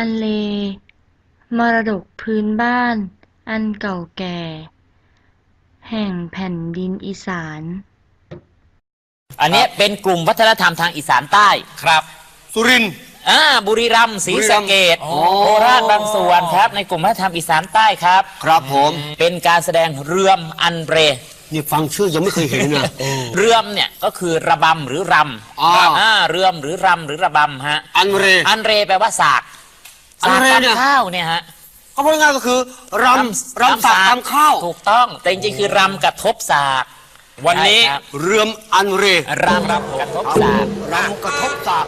เรือมอันเล มรดกพื้นบ้าน อันเก่าแก่ แห่งแผ่นดินอีสาน อันเนี้ยเป็นกลุ่มวัฒนธรรมทางอีสานใต้ครับสุรินทร์ อ่าบุรีรัมย์ศรีสะเกดอ๋อ โคราชบางส่วนครับ ในกลุ่มวัฒนธรรมอีสานใต้ครับ ครับผม เป็นการแสดงเรือมอันเรนี่ฟังชื่อยังไม่เคยเห็นนะ เรือมเนี่ยก็คือระบำหรือรำอ๋ออ่าเรือมหรือรำหรือระบำฮะ อันเร อันเรแปลว่าสาก อันเรสากเนี่ยตำข้าวเนี่ยฮะก็พูดง่ายๆก็คือรำรำสากตำข้าวถูกต้อง แต่จริงๆคือรำกระทบสาก วันนี้ใช่ครับ เรือมอันเรรำกระทบสาก รำกระทบสาก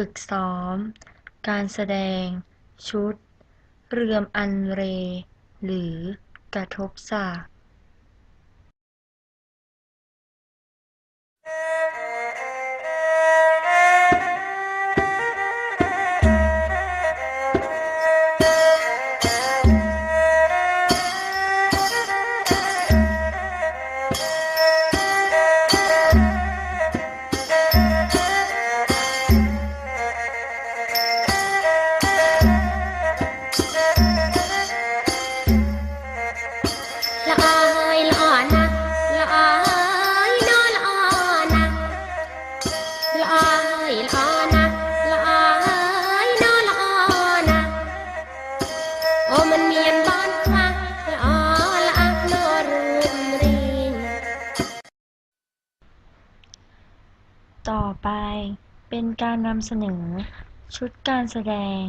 ฝึกซ้อม การแสดง ชุด เรือมอันเร หรือกระทบสากละ ยละอ่อนนะละอายนอละอ่อนนะโอ้มันเมียนบ้านควักละออละอักโนรูมรีนต่อไปเป็นการนำเสนอ ชุดการแสดง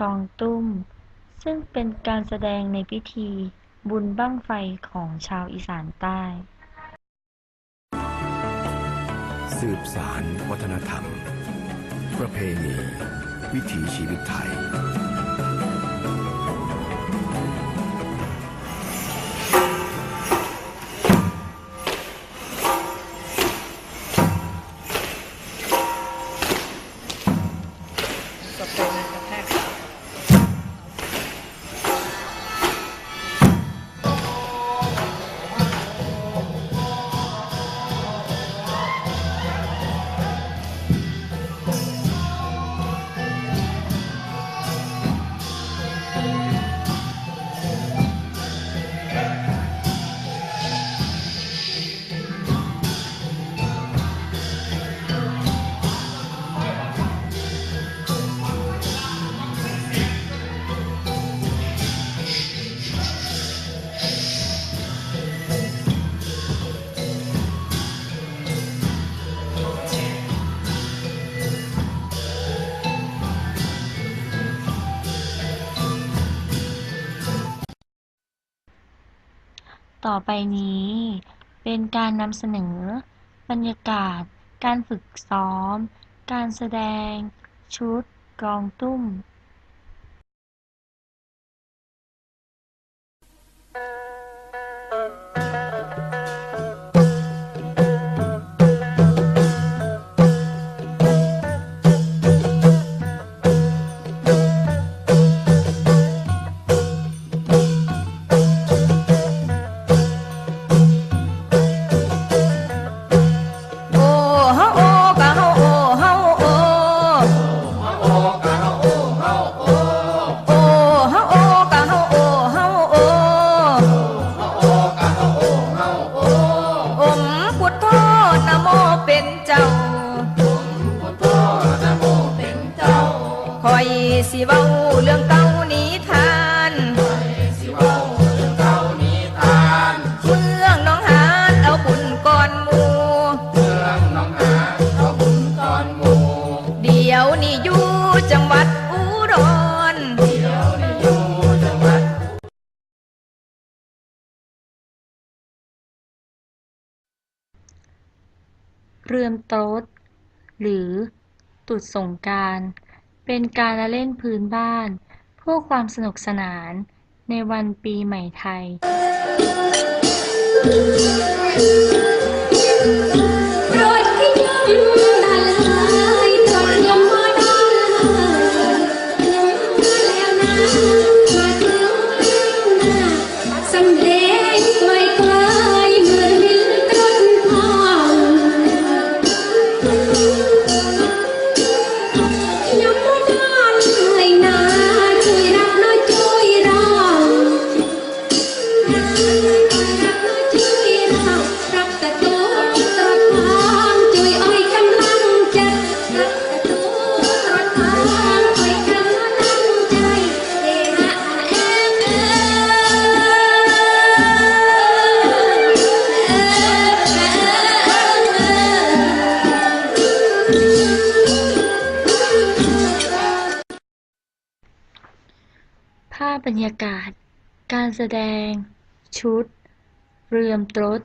กองตุ้ม ซึ่งเป็นการแสดงในพิธีบุญบั้งไฟของชาวอีสานใต้ สืบสารวัฒนธรรม ประเพณี วิถีชีวิตไทย ต่อไปนี้ เป็นการนำเสนอ บรรยากาศ การฝึกซ้อม การแสดง ชุด กองตุ้ม สิเว้าเรื่องเก่านิทานสิเว้าเรื่องเก่านิทานเรื่องน้องหานเอาบุญก่อนหมูเรื่องน้องหานเอาบุญก่อนหมูเดี๋ยวนี้อยู่จังหวัดอุดรเดี๋ยวนี้ยูจังหวัดเรื่มโต๊ดหรือตุดสงการ เป็นการละเล่นพื้นบ้าน เพื่อความสนุกสนานในวันปีใหม่ไทย โปรดขยับ รรยากาศ การแสดง ชุด เรือมตรด